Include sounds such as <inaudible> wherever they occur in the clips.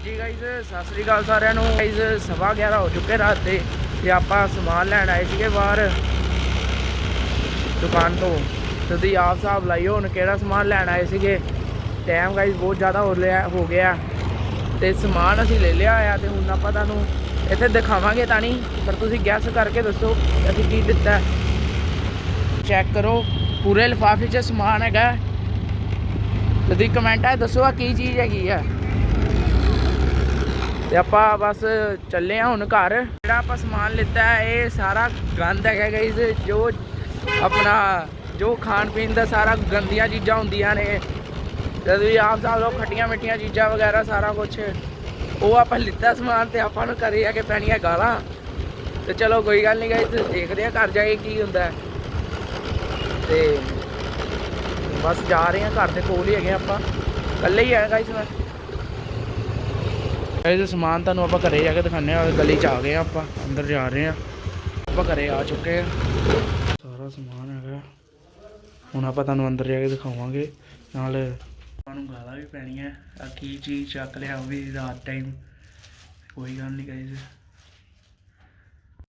ਜੀ ਗਾਇਜ਼ ਸਤਿ ਸ੍ਰੀ ਅਕਾਲ ਸਾਰਿਆਂ ਨੂੰ। ਗਾਇਜ਼ ਸਵਾ 11 ਹੋ ਚੁੱਕੇ ਰਾਤ ਦੇ ਤੇ ਆਪਾਂ ਸਮਾਨ ਲੈਣ ਆਏ ਸੀਗੇ ਬਾਹਰ ਦੁਕਾਨ ਤੋਂ। ਤੇ ਤੁਸੀਂ ਆਪ ਹਿਸਾਬ ਲਾਈਓ ਹੁਣ ਕਿਹੜਾ ਸਮਾਨ ਲੈਣ ਆਏ ਸੀਗੇ। ਟਾਈਮ ਗਾਈਜ਼ ਬਹੁਤ ਜ਼ਿਆਦਾ ਹੋ ਲਿਆ ਹੋ ਗਿਆ। ਤੇ ਸਮਾਨ ਅਸੀਂ ਲੈ ਲਿਆ ਆ ਤੇ ਹੁਣ ਆਪਾਂ ਤੁਹਾਨੂੰ ਇੱਥੇ ਦਿਖਾਵਾਂਗੇ ਤਾਂ ਨਹੀਂ, ਪਰ ਤੁਸੀਂ ਗੈਸ ਕਰਕੇ ਦੱਸੋ ਅਸੀਂ ਕੀ ਦਿੱਤਾ ਚੈੱਕ ਕਰੋ, ਪੂਰੇ ਲਿਫਾਫੇ 'ਚ ਸਮਾਨ ਹੈਗਾ ਤੁਸੀਂ ਕਮੈਂਟ 'ਚ ਦੱਸੋ ਆ ਕੀ ਚੀਜ਼ ਹੈਗੀ ਆ। ਤੇ ਆਪਾਂ ਬਸ ਚੱਲੇ ਆ ਹੁਣ ਘਰ। ਜਿਹੜਾ ਆਪਾਂ ਸਮਾਨ ਲਿੱਤਾ ਇਹ ਸਾਰਾ ਗੰਦ ਹੈਗਾ ਗਾਇਸ ਜੋ ਆਪਣਾ ਜੋ ਖਾਣ ਪੀਣ ਦਾ ਸਾਰਾ ਗੰਦੀਆਂ ਚੀਜ਼ਾਂ ਹੁੰਦੀਆਂ ਨੇ। ਤੇ ਤੁਸੀਂ ਆਪ ਸਾਹ ਲੋ ਖੱਟੀਆਂ ਮਿੱਠੀਆਂ ਚੀਜ਼ਾਂ ਵਗੈਰਾ ਸਾਰਾ ਕੁਝ ਉਹ ਆਪਾਂ ਲਿੱਤਾ ਸਮਾਨ ਤੇ ਆਪਾਂ ਨੂੰ ਘਰੇ ਆ ਕੇ ਪੈਣੀਆਂ ਗਾਲਾਂ। ਤੇ ਚਲੋ ਕੋਈ ਗੱਲ ਨਹੀਂ ਗਾਇਸ ਦੇਖਦੇ ਆ ਘਰ ਜਾ ਕੇ ਕੀ ਹੁੰਦਾ। ਤੇ ਬਸ ਜਾ ਰਹੇ ਆ, ਘਰ ਦੇ ਕੋਲ ਹੀ ਹੈਗੇ ਆਪਾਂ। ਇਕੱਲੇ ਹੀ ਆ ਗਾਇਸ ਮੈਂ। ਇਹ ਸਮਾਨ ਤੁਹਾਨੂੰ ਆਪਾਂ ਘਰੇ ਜਾ ਕੇ ਦਿਖਾਉਂਦੇ ਆ, ਗਲੀ ਚ ਆ ਗਏ ਆ ਆਪਾਂ, ਅੰਦਰ ਜਾ ਰਹੇ ਆ। ਆਪਾਂ ਘਰੇ ਆ ਚੁੱਕੇ ਆ। ਸਾਰਾ ਸਮਾਨ ਹੈਗਾ। ਹੁਣ ਆਪਾਂ ਤੁਹਾਨੂੰ ਅੰਦਰ ਜਾ ਕੇ ਦਿਖਾਵਾਂਗੇ। ਨਾਲ ਆਪਾਂ ਨੂੰ ਗਾਲਾਂ ਵੀ ਪੈਣੀਆਂ ਆ ਕੀ ਚੀਜ਼ ਚੱਕ ਲਿਆ ਉਹ ਵੀ ਰਾਤ ਟਾਈਮ ਕੋਈ ਗੱਲ ਨਹੀਂ ਗਾਇਜ਼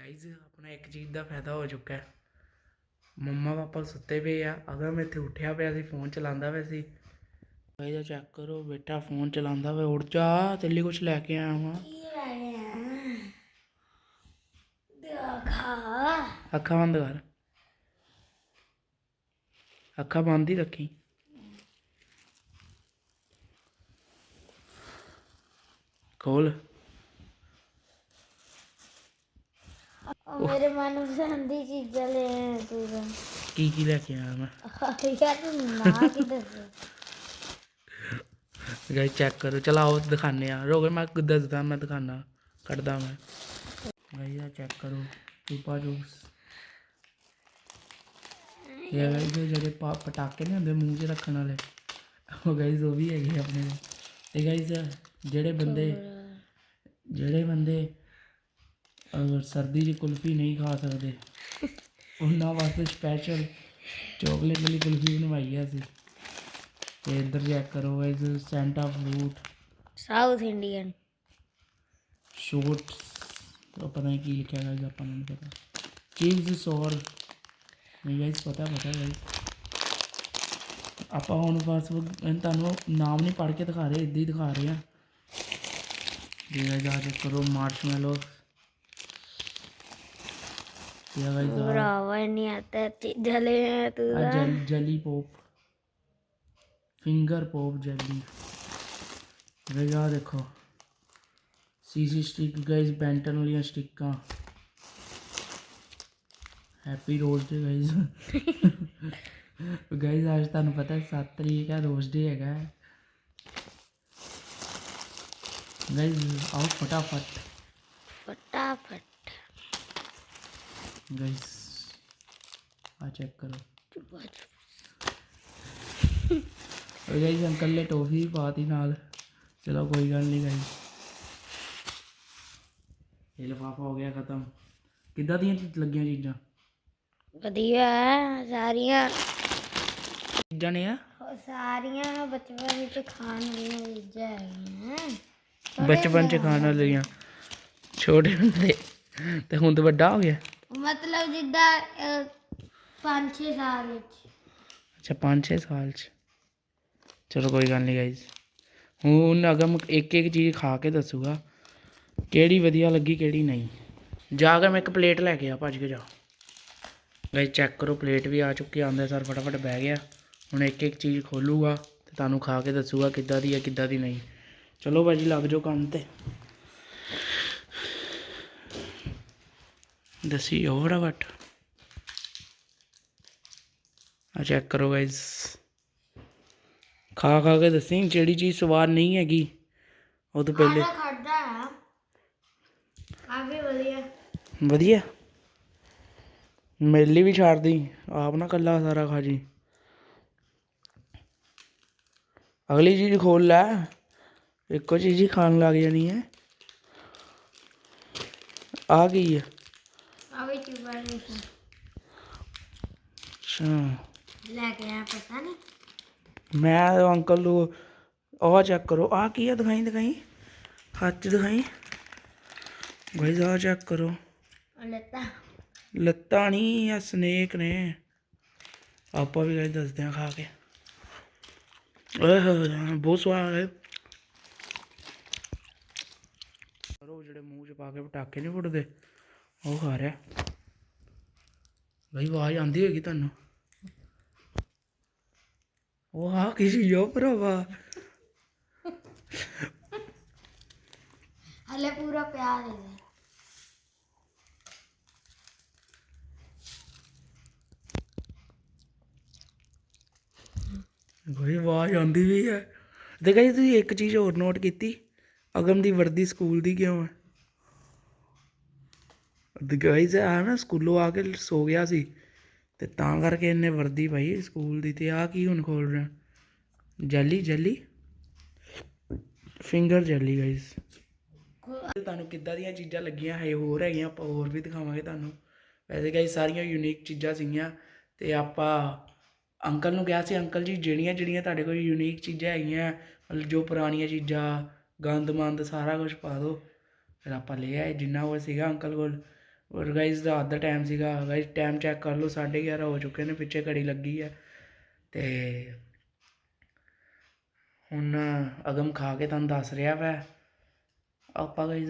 ਗਾਇਜ਼ ਆਪਣਾ ਇੱਕ ਚੀਜ਼ ਦਾ ਫਾਇਦਾ ਹੋ ਚੁੱਕਾ ਹੈ। ਮੰਮਾ ਪਾਪਾ ਸੁੱਤੇ ਪਏ ਆ ਅਗਰ ਮੈਂ ਇੱਥੇ ਉੱਠਿਆ ਪਿਆ ਸੀ ਫੋਨ ਚਲਾਉਂਦਾ ਪਿਆ ਸੀ। ਭਾਈ ਚੈੱਕ ਕਰੋ ਬੇਟਾ ਫੋਨ ਚਲਾਉਂਦਾ ਵੇ ਉੱਠ ਜਾ ਤੇਰੇ ਲਈ ਕੁਝ ਲੈ ਕੇ ਆਇਆ ਹਾਂ ਅੱਖਾਂ ਬੰਦ ਕਰ। ਅੱਖਾਂ ਬੰਦ ਹੀ ਰੱਖੀ। ਖੋਲ। ਉਹ ਮੇਰੇ ਮਨਪਸੰਦ ਦੀ ਚੀਜ਼ਾਂ ਲੈ ਆਇਆ ਤੂੰ ਤਾਂ। ਕੀ ਕੀ ਲੈ ਕੇ ਆਇਆ ਮੈਂ? ਯਾਰ ਤੂੰ ਨਾ ਕੀ ਦੱਸ ਗਾਇ ਚੈੱਕ ਕਰੋ। ਚਲਾਓ ਦਿਖਾਣੇ ਆ ਰੋਗੇ ਮੈਂ ਦੱਸਦਾ ਮੈਂ ਦਿਖਾਣਾ ਕੱਢਦਾ ਮੈਂ। ਗਾਇ ਆ ਚੈੱਕ ਕਰੋ। ਟੂਪਾ ਜੂਸ। ਇਹ ਗਾਇ ਜਿਹੜੇ ਪਾ- ਪਟਾਕੇ ਨਹੀਂ ਹੁੰਦੇ ਮੂੰਹ 'ਚ ਰੱਖਣ ਵਾਲੇ। ਉਹ ਗਾਇਸ ਉਹ ਵੀ ਹੈਗੇ ਆਪਣੇ। ਕੋਲ। ਤੇ ਗਾਇਸ ਜਿਹੜੇ ਬੰਦੇ ਜਿਹੜੇ ਬੰਦੇ ਅਗਰ ਸਰਦੀ 'ਚ ਕੁਲਫੀ ਨਹੀਂ ਖਾ ਸਕਦੇ ਉਹਨਾਂ ਵਾਸਤੇ ਸਪੈਸ਼ਲ ਚਾਕਲੇਟ ਵਾਲੀ ਕੁਲਫੀ ਬਣਵਾਈ ਹੈ ਅਸੀਂ। ਤੇ ਇੱਧਰ ਚੈੱਕ ਕਰੋ guys Santa fruit South Indian shot ਪਤਾ ਨਹੀਂ ਕੀ ਲਿਖਿਆ ਹੈ ਆਪਾਂ ਨੂੰ ਨਹੀਂ ਪਤਾ। ਚੀਜ਼ ਸੌਰ ਨਹੀਂ ਗਾਇਸ ਪਤਾ ਪਤਾ ਗਾਇਸ ਆਪਾਂ ਹੁਣ ਬਸ ਤੁਹਾਨੂੰ ਨਾਮ ਨਹੀਂ ਪੜ੍ਹ ਕੇ ਦਿਖਾ ਰਹੇ ਇੱਦਾਂ ਹੀ ਦਿਖਾ ਰਹੇ। ਆ ਜਿਹੜਾ ਜਾ ਕੇ ਕਰੋ ਮਾਰਸ਼ਮੈਲੋ ਇਹ ਗਾਇਸ ਭਰਾਵਾ ਨਹੀਂ ਆਤਾ ਚੀਜ਼ਾਂ ਲੈ ਆਇਆ ਤੂੰ ਆ ਤਾਂ। ਜਲ jelly pop. Finger pop jelly ਦੇਖੋ। ਸੀਸੀ ਸਟਿਕ ਗਾਇਸ ਬੈਂਟਨ ਵਾਲੀਆਂ ਸਟਿੱਕਾਂ happy Rose Day guys guys ਅੱਜ ਤੁਹਾਨੂੰ ਪਤਾ 7 ਤਰੀਕ ਹੈ ਰੋਜ਼ ਡੇ ਹੈਗਾ। ਗਾਇਸ ਆਓ ਫਟਾਫਟ। ਫਟਾਫਟ। ਗਾਇਸ ਆ ਚੈੱਕ ਕਰੋ। ਉਹ ਗਾਇਸ ਅੰਕਲ ਨੇ ਟੋਫੀ ਵੀ ਪਾਤੀ ਨਾਲ। ਚਲੋ ਕੋਈ ਗੱਲ ਨਹੀਂ ਗਾਇਸ। ਇਹ ਲਿਫਾਫਾ ਹੋ ਗਿਆ ਖਤਮ। ਕਿੱਦਾਂ ਦੀਆਂ ਲੱਗੀਆਂ ਚੀਜ਼ਾਂ? ਵਧੀਆ ਸਾਰੀਆਂ। ਚੀਜ਼ਾਂ ਨੇ ਆ? ਸਾਰੀਆਂ ਬਚਪਨ ਵਿੱਚ ਖਾਣ ਵਾਲੀਆਂ ਚੀਜ਼ਾਂ ਹੈਗੀਆਂ। ਬਚਪਨ ਚ ਖਾਣ ਵਾਲੀਆਂ। ਛੋਟੇ ਹੁੰਦੇ। ਤੇ ਹੁਣ ਤਾਂ ਵੱਡਾ ਹੋ ਗਿਆ। ਮਤਲਬ ਜਿੱਦਾਂ 5-6 ਸਾਲ ਵਿੱਚ। ਅੱਛਾ 5-6 ਸਾਲ ਚ। ਚਲੋ ਕੋਈ ਗੱਲ ਨਹੀਂ ਗਾਇਸ ਹੁਣ ਅਗਮ ਇੱਕ ਇੱਕ ਚੀਜ਼ ਖਾ ਕੇ ਦੱਸੂਗਾ। ਕਿਹੜੀ ਵਧੀਆ ਲੱਗੀ ਕਿਹੜੀ ਨਹੀਂ। ਜਾ ਕੇ ਮੈਂ ਇੱਕ ਪਲੇਟ ਲੈ ਕੇ ਆ ਭੱਜ ਕੇ ਜਾ। ਗਾਇਸ ਚੈੱਕ ਕਰੋ ਪਲੇਟ ਵੀ ਆ ਚੁੱਕੀ ਆ, ਆਉਂਦੇ ਸਰ ਫਟਾਫਟ ਬਹਿ ਗਿਆ। ਹੁਣ ਇੱਕ ਇੱਕ ਚੀਜ਼ ਖੋਲੂਗਾ ਤੇ ਤੁਹਾਨੂੰ ਖਾ ਕੇ ਦੱਸੂਗਾ ਕਿੱਦਾਂ ਦੀ ਹੈ ਕਿੱਦਾਂ ਦੀ ਨਹੀਂ। ਚਲੋ ਭਾਜੀ ਲੱਗ ਜਾਓ ਕੰਮ ਤੇ। ਦੱਸੀ ਉਹ ਫਟਾਫਟ। ਆ ਚੈੱਕ ਕਰੋ ਗਾਇਸ ਖਾ ਖਾ ਕੇ ਦੱਸੀ ਜਿਹੜੀ ਚੀਜ਼ ਸਵਾਦ ਨਹੀਂ ਹੈਗੀ ਉਹ ਤੋਂ ਪਹਿਲੇ। ਵਧੀਆ। ਵਧੀਆ? ਮੇਰੇ ਲਈ ਵੀ ਛੱਡ ਦੀ ਆਪ ਨਾ ਕੱਲਾ ਸਾਰਾ ਖਾ ਜੀ। ਅਗਲੀ ਚੀਜ਼ ਖੋਲ ਲੈ। ਇੱਕੋ ਚੀਜ਼ ਹੀ ਖਾਣ ਲੱਗ ਜਾਣੀ ਹੈ। ਆ ਗਈ ਹੈ ਆ ਵੀ ਚੁਪਾ ਨਹੀਂ ਅੱਛਾ। ਲੈ ਕੇ ਆਇਆ ਪਤਾ ਨਹੀਂ ਮੈਂ ਅੰਕਲ ਨੂੰ ਉਹ ਚੈੱਕ ਕਰੋ। ਆ ਕੀ ਆ ਦਿਖਾਈ ਦਿਖਾਈ? ਹੱਥ ਦਿਖਾਈ? ਗਾਇਸ ਆ ਚੈੱਕ ਕਰੋ। ਲੱਤਾ। ਲੱਤਾਂ ਨਹੀਂ ਆ ਸਨੇਕ ਨੇ। ਆਪਾਂ ਵੀ ਗਾਇਸ ਦੱਸਦੇ ਆ ਖਾ ਕੇ। ਓਏ ਹੋਏ, ਬਹੁਤ ਸਵਾਦ ਹੈ ਕਰੋ ਜਿਹੜੇ ਮੂੰਹ 'ਚ ਪਾ ਕੇ ਪਟਾਕੇ ਨਹੀਂ ਫੁੱਟਦੇ? ਉਹ ਖਾ ਰਿਹਾ। ਬਈ ਆਵਾਜ਼ ਆਂਦੀ ਹੋਏਗੀ ਤੁਹਾਨੂੰ? ਉਹ ਆ ਕੀ ਚੀਜ਼ ਆ ਭਰਾਵਾ? ਹਲੇ ਪੂਰਾ ਪਿਆਰ ਹੈ ਬਈ ਆਵਾਜ਼ ਆਉਂਦੀ ਵੀ ਹੈ। ਗਾਇਸ ਤੁਸੀਂ ਇੱਕ ਚੀਜ਼ ਹੋਰ ਨੋਟ ਕੀਤੀ। ਅਗਮ ਦੀ ਵਰਦੀ ਸਕੂਲ ਦੀ ਕਿਉਂ ਹੈ? ਤੇ ਆ ਨਾ, ਸਕੂਲੋਂ ਆ ਕੇ ਸੋ ਗਿਆ ਸੀ ਤੇ ਤਾਂ ਕਰਕੇ ਇਹਨੇ ਵਰਦੀ ਪਾਈ ਸਕੂਲ ਦੀ ਤੇ ਆ ਕੀ ਹੁਣ ਖੋਲ ਰਿਹਾ। Jelly jelly. Finger jelly guys ਤੁਹਾਨੂੰ ਕਿੱਦਾਂ ਦੀਆਂ ਚੀਜ਼ਾਂ ਲੱਗੀਆਂ? ਹੈ ਹੋਰ ਹੈਗੀਆਂ, ਆਪਾਂ ਹੋਰ ਵੀ ਦਿਖਾਵਾਂਗੇ ਤੁਹਾਨੂੰ। ਵੈਸੇ ਗਾਇਸ ਸਾਰੀਆਂ ਯੂਨੀਕ ਚੀਜ਼ਾਂ ਸੀਗੀਆਂ ਤੇ ਆਪਾਂ ਅੰਕਲ ਨੂੰ ਕਿਹਾ ਸੀ, ਅੰਕਲ ਜੀ, ਜਿਹੜੀਆਂ ਜਿਹੜੀਆਂ ਤੁਹਾਡੇ ਕੋਲ ਯੂਨੀਕ ਚੀਜ਼ਾਂ ਹੈਗੀਆਂ, ਮਤਲਬ ਜੋ ਪੁਰਾਣੀਆਂ ਚੀਜ਼ਾਂ, ਗੰਦ ਮੰਦ ਸਾਰਾ ਕੁਝ ਪਾ ਦਿਓ। ਫਿਰ ਆਪਾਂ ਲੈ ਆਏ, ਜਿੰਨਾ ਉਹ ਸੀਗਾ ਅੰਕਲ ਕੋਲ। ਔਰ ਗਾਇਸ ਦਾ ਅੱਧਾ ਟਾਈਮ ਸੀਗਾ। ਗਾਇਸ ਟਾਈਮ ਚੈੱਕ ਕਰ ਲਓ 11:30 ਹੋ ਚੁੱਕੇ ਨੇ ਪਿੱਛੇ ਘੜੀ ਲੱਗੀ ਹੈ ਤੇ ਹੁਣ ਅਗਮ ਖਾ ਕੇ ਤੁਹਾਨੂੰ ਦੱਸ ਰਿਹਾ ਵੈ। ਆਪਾਂ ਗਾਇਸ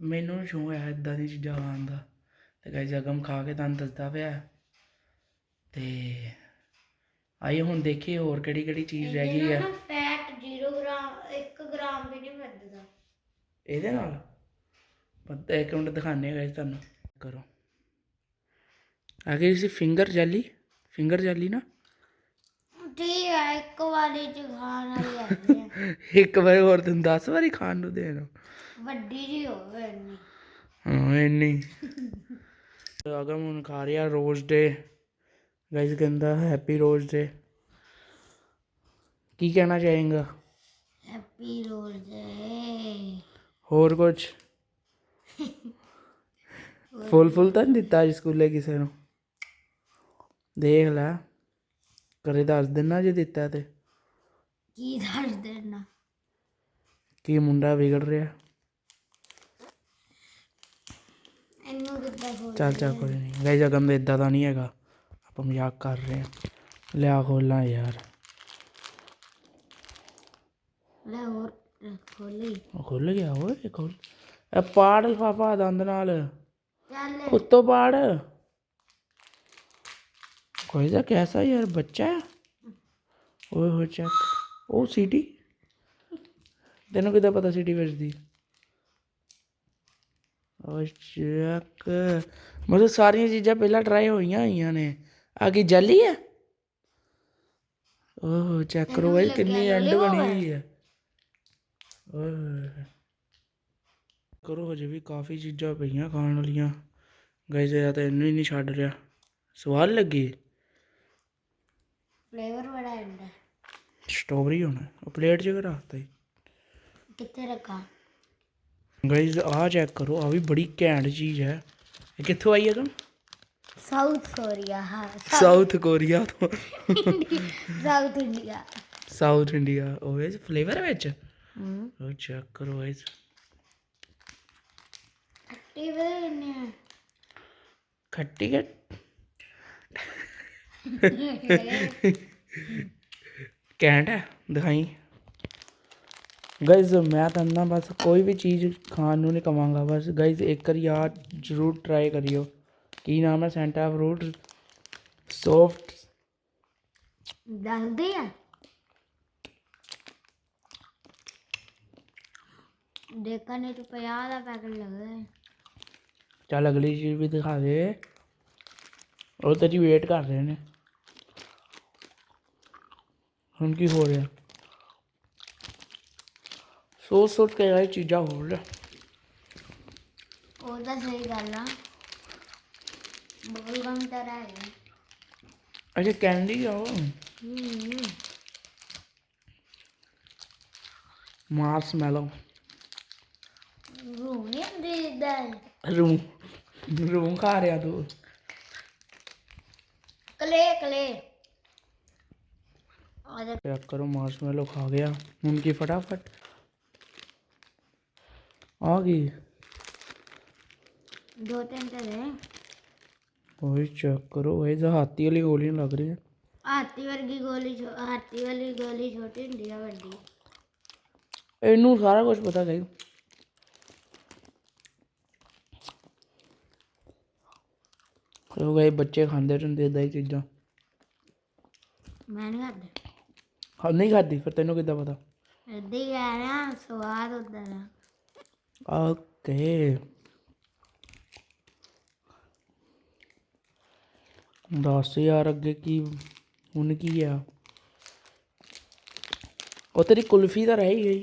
ਮੈਨੂੰ ਸ਼ੌਂਕ ਹੈ ਇਦਾਂ ਦੀ ਚੀਜ਼ਾਂ ਖਾਣ ਦਾ। ਤੇ ਗਾਇਸ ਅਗਮ ਖਾ ਕੇ ਤੁਹਾਨੂੰ ਦੱਸਦਾ ਪਿਆ। ਤੇ ਆਈਏ ਹੁਣ ਦੇਖੀਏ ਹੋਰ ਕਿਹੜੀ ਕਿਹੜੀ ਚੀਜ਼ ਰਹਿ ਗਈ ਹੈ ਫੈਟ 0 ਗ੍ਰਾਮ 1 ਗ੍ਰਾਮ ਵੀ ਨਹੀਂ ਵੱਧਦਾ। ਇਹਦੇ ਨਾਲ? ਪਤਾ ਇੱਕ ਮਿੰਟ ਦਿਖਾਣੇ ਗਾਇਸ ਤੁਹਾਨੂੰ। ਸੀ ਫਿੰਗਰ ਜੈਲੀ ਫਿੰਗਰ ਜੈਲੀ ਨਾ। ਠੀਕ ਹੈ ਇੱਕ ਵਾਰੀ ਚ ਖਾਣ ਵਾਲੀ ਹੈਗੀ। <laughs> ਇੱਕ ਵਾਰ ਹੋਰ ਤੈਨੂੰ 10 ਵਾਰੀ ਖਾਣ ਨੂੰ ਦੇਣਾ। ਵੱਡੀ ਜੀ ਹੋਵੇ ਇੰਨੀ। ਹਾਂ ਇੰਨੀ। <laughs> ਅਗਮ ਹੁਣ ਖਾ ਰਿਹਾ ਰੋਜ਼ ਡੇ ਗਾਇਸ ਕਹਿੰਦਾ ਹੈਪੀ ਰੋਜ਼ ਡੇ ਕੀ ਕਹਿਣਾ ਚਾਹੇਗਾ? ਹੈਪੀ ਰੋਜ਼ ਡੇ ਹੋਰ ਕੁਝ ਫੁੱਲ ਫੁੱਲ ਤਾਂ ਨੀ ਦਿੱਤਾ ਅੱਜ ਸਕੂਲੇ ਕਿਸੇ ਨੂੰ। ਦੇਖ ਲੈ ਕਰੇ ਦੱਸ ਦੇਣਾ ਜੇ ਦਿੱਤਾ ਤੇ। ਕੀ ਦੱਸ ਦੇਣਾ ਕੀ ਮੁੰਡਾ ਵਿਗੜ ਰਿਹਾ? ਇਹਨੂੰ ਕਿੱਦਾਂ ਖੋਲ ਚੱਲ ਚੱਲ ਕੋਈ ਨਹੀਂ ਗਾਇਸ ਅਗਮ ਦਾ ਇਦਾਂ ਦਾ ਨਹੀਂ ਹੈਗਾ। ਆਪਾਂ ਮਜ਼ਾਕ ਕਰ ਰਹੇ ਹਾਂ। ਲਿਆ ਖੋਲਾਂ ਯਾਰ। ਲੈ ਹੋਰ ਖੋਲੀ ਉਹ ਖੁੱਲ ਗਿਆ ਓਏ ਖੁੱਲ। ਇਹ ਪਾੜ ਲਫਾਫਾ ਦੰਦ ਨਾਲ। ਪਾੜ ਕੋਈ ਦਾ ਕੈਸਾ ਯਾਰ ਬੱਚਾ ਹੈ। ਓਏ ਹੋ ਚੱਕ। ਉਹ ਸੀਟੀ ਤੈਨੂੰ ਕਿਦਾਂ ਪਤਾ ਸੀਟੀ ਵੱਜਦੀ ਓ ਚੱਕ। ਮਤਲਬ ਸਾਰੀਆਂ ਚੀਜ਼ਾਂ ਪਹਿਲਾਂ ਟਰਾਈ ਹੋਈਆਂ ਹੋਈਆਂ ਨੇ। ਆ ਕੀ ਜੈਲੀ ਹੈ? ਓਹ ਚੈੱਕ। ਕਰੋ ਬਾਈ ਕਿੰਨੀ ਐਂਡ ਬਣੀ ਹੋਈ ਹੈ। ਹੋਏ। ਕਰੋ ਹਜੇ ਵੀ ਕਾਫੀ ਚੀਜ਼ਾਂ ਪਈਆਂ ਖਾਣ ਵਾਲੀਆਂ। ਗਾਇਸ ਇਹ ਤਾਂ ਇਹਨੂੰ ਹੀ ਨਹੀਂ ਛੱਡ ਰਿਹਾ। ਸਵਾਦ ਲੱਗੀ। ਫਲੇਵਰ ਬੜਾ ਹੁੰਦਾ ਸਟ੍ਰਾਬੇਰੀ ਹੋਣਾ। ਉਹ ਪਲੇਟ 'ਚ ਰੱਖਤਾ ਕਿੱਥੇ ਰੱਖਾਂ? ਗਾਇਸ ਆਹ ਚੈੱਕ ਕਰੋ। ਆ ਵੀ ਬੜੀ ਘੈਂਟ ਚੀਜ਼ ਹੈ। ਇਹ ਕਿੱਥੋਂ ਆਈ ਹੈ ਤੁਮ ਸਾਊਥ ਕੋਰੀਆ ਹਾਂ ਸਾਊਥ ਕੋਰੀਆ ਤੋਂ। ਸਾਊਥ ਇੰਡੀਆ ਸਾਊਥ ਇੰਡੀਆ ਉਹ ਇਸ ਫਲੇਵਰ ਵਿੱਚ? ਹੂੰ। ਉਹ ਚੈੱਕ ਕਰੋ ਗਾਇਸ। ਖੱਟੀ ਵੇ ਨੇ ਖੱਟੀ ਹੈ ਘੈਂਟ ਹੈ ਦਿਖਾਈ। ਗਾਇਜ਼ ਮੈਂ ਤਾਂ ਨਾ ਬਸ ਕੋਈ ਵੀ ਚੀਜ਼ ਖਾਣ ਨੂੰ ਨਹੀਂ ਕਵਾਂਗਾ ਬਸ ਗਾਇਜ਼ ਇੱਕ ਵਾਰੀ ਆ ਜ਼ਰੂਰ ਟਰਾਈ ਕਰਿਓ। ਕੀ ਨਾਮ ਹੈ ਸੈਂਟਾ ਫਰੂਟ? ਸੌਫਟ ਦੱਸਦੇ ਆ। ਦੇਖਣ ਨੂੰ ਤਾਂ 50 ਦਾ ਪੈਕਟ ਲੱਗਦਾ ਹੈ। ਚੱਲ ਅਗਲੀ ਚੀਜ਼ ਵੀ ਦਿਖਾ ਦੇ। ਉਹ ਤੇਰੀ ਵੇਟ ਕਰ ਰਹੇ ਨੇ। ਹੁਣ ਕੀ ਹੋ ਰਿਹਾ? ਸੋਚ ਸੋਚ ਕੇ ਇਹ ਚੀਜ਼ਾਂ ਹੋ ਰਿਹਾ ਉਹ ਤਾਂ ਸਹੀ ਗੱਲ ਆ। ਬਬਲ ਗਮ ਤਰ੍ਹਾਂ ਹੈ ਅੱਛਾ ਕੈਂਡੀ ਆ ਉਹ। ਹੂੰ। ਮਾਰਸ਼ਮੈਲੋ। ਰੂਹ ਨਹੀਂ ਹੁੰਦੀ ਜਿੱਦਾਂ ਰੂਮ ਖਾ ਰਿਹਾ ਤੂੰ। ਕਲੇ ਕਲੇ। ਆ ਜਾ। ਚੈੱਕ ਕਰੋ ਮਾਰਸ਼ਮੈਲੋ ਖਾ ਗਿਆ। ਹੁਣ ਕੀ ਫਟਾਫਟ? ਆ ਗਈ। ਦੋ ਤਿੰਨ ਤੇ ਦੇ ਓਏ ਚੈੱਕ ਕਰੋ। ਇਹ ਤਾਂ ਹਾਥੀ ਵਾਲੀ ਗੋਲੀ ਲੱਗ ਰਹੀ ਹੈ ਹਾਥੀ ਵਰਗੀ ਗੋਲੀ ਹਾਥੀ ਵਾਲੀ ਗੋਲੀ ਛੋਟੀ ਹੁੰਦੀ ਆ ਵੱਡੀ। ਇਹਨੂੰ ਸਾਰਾ ਕੁਝ ਪਤਾ ਗਈ ਉਹ ਗਏ ਬੱਚੇ ਖਾਂਦੇ ਰਹਿੰਦੇ ਇਦਾਂ ਹੀ ਚੀਜ਼ਾਂ। ਮੈਂ ਨਹੀਂ ਖਾਂਦਾ ਹਾਂ ਨਹੀਂ ਖਾਦੀ ਫਿਰ ਤੈਨੂੰ ਕਿੱਦਾਂ ਪਤਾ? ਏਦਾਂ ਹੀ ਆ ਨਾ ਸਵਾਦ ਹੁੰਦਾ ਨਾ ਓਕੇ। ਦੱਸ ਯਾਰ ਅੱਗੇ ਕੀ ਹੁਣ ਕੀ ਆ? ਉਹ ਤੇਰੀ ਕੁਲਫੀ ਤਾਂ ਰਹਿ ਗਈ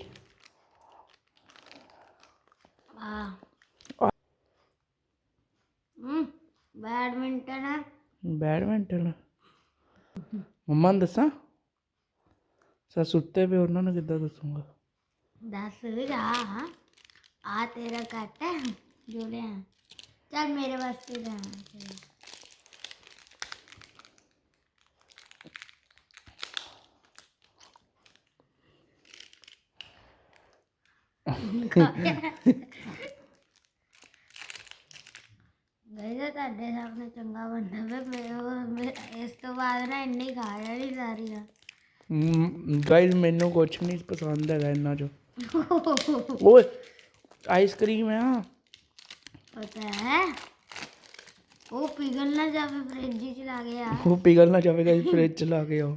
ਆ ਹਮ ਬੈਡਮਿੰਟਨ ਬੈਡਮਿੰਟਨ। ਮੰਮਾ ਨੂੰ ਦੱਸਾਂ? ਸਾ ਸੁੱਤੇ ਪਏ ਉਹਨਾਂ ਨੂੰ ਕਿੱਦਾਂ ਦੱਸੂਗਾ? ਦੱਸ ਜਾ ਆ ਤੇਰਾ ਕੱਟ ਹੈ ਜੋ ਲਿਆ ਚੱਲ ਮੇਰੇ ਵਾਸਤੇ ਲੈ ਆ। <laughs> ਗਈ ਤਾਂ ਤੁਹਾਡੇ ਸਾਹਮਣੇ ਚੰਗਾ ਬਣਦਾ ਵੇ ਇਸ ਤੋਂ ਬਾਅਦ ਨਾ ਇੰਨੀ ਖਾਇਆ ਨਹੀਂ ਸਾਰੀਆਂ ਗਾਇਸ ਮੈਨੂੰ ਕੁਝ ਨਹੀਂ ਪਸੰਦ ਹੈਗਾ ਇਹਨਾਂ ਚੋਂ। <laughs> ਓਏ ਆਈਸਕ੍ਰੀਮ ਆ। ਪਤਾ ਹੈ? ਉਹ ਪਿਘਲ ਨਾ ਜਾਵੇ ਫ੍ਰਿਜ 'ਚ ਲਾ ਗਿਆ ਉਹ ਪਿਘਲ ਨਾ ਜਾਵੇ ਗਾਇਸ ਫ੍ਰਿਜ ਚ ਲਾ ਕੇ ਆਓ।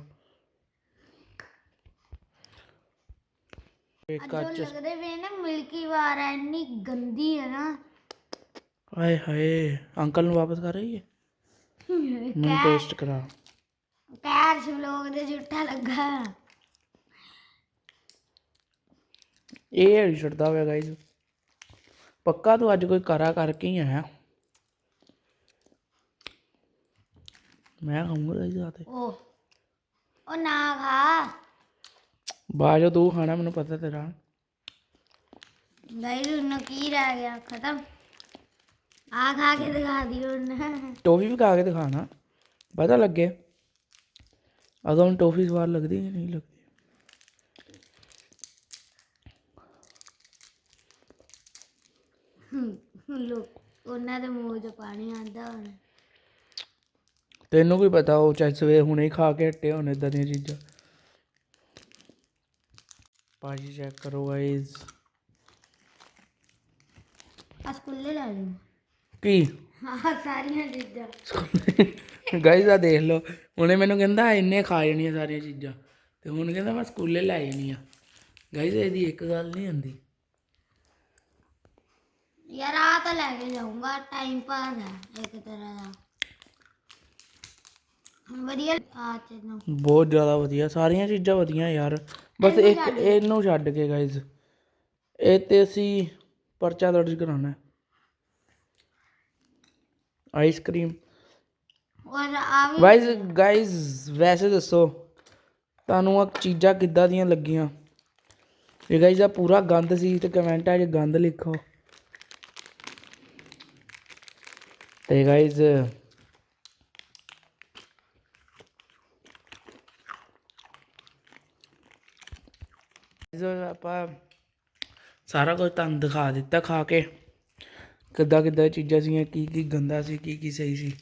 ਜੋ ਕੱਚ ਲੱਗਦੇ ਵੇ ਨਾ ਮਿਲਕੀ ਹੈ ਇੰਨੀ ਗੰਦੀ ਹੈ ਨਾ। ਹਾਏ ਹਾਏ ਅੰਕਲ ਨੂੰ ਵਾਪਸ ਕਰ ਰਹੀ ਹੈ ਮੈਨੂੰ ਟੇਸਟ ਕਰਾ। ਪੈਰ ਲੋਕ ਦੇ ਜੁੱਠਾ ਲੱਗਾ। ਇਹ ਹੜੀ ਛੱਡਦਾ ਹੋਇਆ ਗਾਇਸ ਪੱਕਾ ਤੂੰ ਅੱਜ ਕੋਈ ਕਰਾ ਕਰਕੇ ਹੀ ਆਇਆ। ਮੈਂ ਖਾਊਂਗਾ ਗਾਇਸ ਆਤੇ ਉਹ ਉਹ ਨਾ ਖਾ। ਬਾਜੋ ਤੂੰ ਖਾਣਾ ਮੈਨੂੰ ਪਤਾ ਤੇਰਾ। ਗਾਈ ਨੂੰ ਕੀ ਰਹਿ ਗਿਆ? ਖਤਮ। ਆ ਖਾ ਕੇ ਦਿਖਾ ਦਿਓ ਨਾ। ਟੋਫੀ ਵੀ ਖਾ ਕੇ ਦਿਖਾਣਾ। ਪਤਾ ਲੱਗੇ? ਅਗਰ ਹੁਣ ਟੋਫੀ ਸਵਾਦ ਲੱਗਦੀ ਕਿ ਨਹੀਂ ਲੱਗਦੀ? ਲੋਕ ਉਹਨਾਂ ਦੇ ਮੂੰਹ 'ਚ ਪਾਣੀ ਆਂਦਾ ਹੁਣ। ਤੈਨੂੰ ਵੀ ਪਤਾ ਉਹ ਚਾਹੇ ਸਵੇਰ ਹੁਣੇ ਹੀ ਖਾ ਕੇ ਹਟੇ ਹੋਣ ਇਦਾਂ ਦੀਆਂ ਚੀਜ਼ਾਂ। ਭਾਜੀ ਚੈੱਕ ਕਰੋ ਗਾਇਸ ਆ ਸਕੂਲੇ ਲੈ ਲਓ ਕੀ? ਹਾਂ ਸਾਰੀਆਂ ਚੀਜ਼ਾਂ। ਗਾਇਸ ਆ ਦੇਖ ਲਓ। ਉਹਨੇ ਮੈਨੂੰ ਕਹਿੰਦਾ ਇੰਨੇ ਖਾ ਜਾਣੀਆਂ ਸਾਰੀਆਂ ਚੀਜ਼ਾਂ। ਤੇ ਹੁਣ ਕਹਿੰਦਾ ਮੈਂ ਸਕੂਲੇ ਲੈ ਜਾਣੀ ਆ ਗਾਇਸ ਇਹਦੀ ਇੱਕ ਗੱਲ ਨਹੀਂ ਹੁੰਦੀ। ਯਾਰ ਆ ਤਾਂ ਲੈ ਕੇ ਜਾਊਂਗਾ। ਟਾਈਮ ਪਾਸ ਹੈ ਇੱਕ ਤਰ੍ਹਾਂ ਦਾ। ਵਧੀਆ ਆ ਬਹੁਤ ਜ਼ਿਆਦਾ ਵਧੀਆ। ਸਾਰੀਆਂ ਚੀਜ਼ਾਂ ਵਧੀਆ ਯਾਰ। ਬਸ ਇੱਕ ਇਹਨੂੰ ਛੱਡ ਕੇ ਗਾਇਸ। ਇਹ ਤੇ ਅਸੀਂ ਪਰਚਾ ਦਰਜ ਕਰਾਉਣਾ। ਹੈ ਆਈਸਕ੍ਰੀਮ ਔਰ ਆ ਵੀ ਵਾਈਜ਼ ਗਾਇਜ਼ ਵੈਸੇ ਦੱਸੋ ਤੁਹਾਨੂੰ ਆ ਚੀਜ਼ਾਂ ਕਿੱਦਾਂ ਦੀਆਂ ਲੱਗੀਆਂ? ਜੇ ਗਾਇਜ਼ ਆ ਪੂਰਾ ਗੰਦ ਸੀ ਤੇ ਕਮੈਂਟਾਂ 'ਚ ਗੰਦ ਲਿਖੋ। ਤੇ ਗਾਇਜ਼ ਜੋ ਆਪਾਂ ਸਾਰਾ ਕੁਝ ਤੁਹਾਨੂੰ ਦਿਖਾ ਦਿੱਤਾ ਖਾ ਕੇ। ਕਿੱਦਾਂ ਕਿੱਦਾਂ ਚੀਜ਼ਾਂ ਸੀਗੀਆਂ ਕੀ ਕੀ ਗੰਦਾ ਸੀ ਕੀ ਕੀ ਸਹੀ ਸੀ।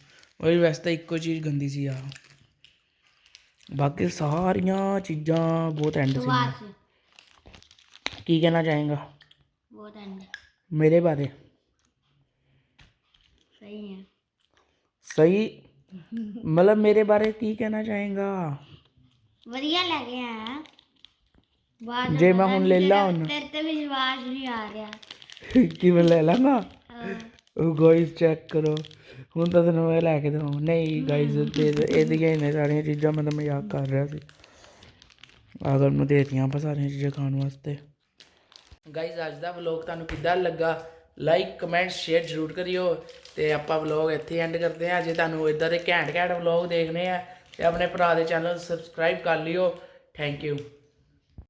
ਉਹ ਵੀ ਵੈਸੇ ਤਾਂ ਇੱਕੋ ਚੀਜ਼ ਗੰਦੀ ਸੀ ਆ ਬਾਕੀ ਸਾਰੀਆਂ ਚੀਜ਼ਾਂ ਬਹੁਤ ਐਂਡ ਸੀ। ਕੀ ਕਹਿਣਾ ਚਾਹੇਗਾ? ਬਹੁਤ ਐਂਡ ਮੇਰੇ ਬਾਰੇ? ਸਹੀ ਹੈ। ਸਹੀ? ਮਤਲਬ ਮੇਰੇ ਬਾਰੇ ਕੀ ਕਹਿਣਾ ਚਾਹੇਗਾ? ਵਧੀਆ ਲੱਗੇ ਆ ਬਾਅਦ ਜੇ ਮੈਂ ਹੁਣ ਲੈ ਲਾ ਹੁਣ। ਤੇਰੇ ਤੇ ਵਿਸ਼ਵਾਸ ਨਹੀਂ ਆ ਰਿਹਾ। ਕਿਵੇਂ ਲੈ ਲਾਂਗਾ। ਉਹ ਗਾਇਸ ਚੈੱਕ ਕਰੋ। ਹੁਣ ਤਾਂ ਤੈਨੂੰ ਮੈਂ ਲੈ ਕੇ ਦਵਾਂ ਨਹੀਂ ਗਾਇਸ ਇਹਦੀਆਂ ਹੀ ਨੇ ਸਾਰੀਆਂ ਚੀਜ਼ਾਂ, ਮੈਂ ਤਾਂ ਮਜ਼ਾਕ ਕਰ ਰਿਹਾ ਸੀ। ਅਗਰ ਨੂੰ ਦੇਤੀਆਂ ਆਪਾਂ ਸਾਰੀਆਂ ਚੀਜ਼ਾਂ ਖਾਣ ਵਾਸਤੇ। ਗਾਇਸ ਅੱਜ ਦਾ ਵਲੌਗ ਤੁਹਾਨੂੰ ਕਿੱਦਾਂ ਲੱਗਾ? ਲਾਈਕ ਕਮੈਂਟ ਸ਼ੇਅਰ ਜ਼ਰੂਰ ਕਰਿਓ। ਤੇ ਆਪਾਂ ਵਲੌਗ ਇੱਥੇ ਐਂਡ ਕਰਦੇ ਹਾਂ। ਜੇ ਤੁਹਾਨੂੰ ਇਦਾਂ ਦੇ ਘੈਂਟ ਘੈਂਟ ਵਲੌਗ ਦੇਖਣੇ ਆ, ਤੇ ਆਪਣੇ ਭਰਾ ਦੇ ਚੈਨਲ ਸਬਸਕ੍ਰਾਈਬ ਕਰ ਲਿਓ। Thank you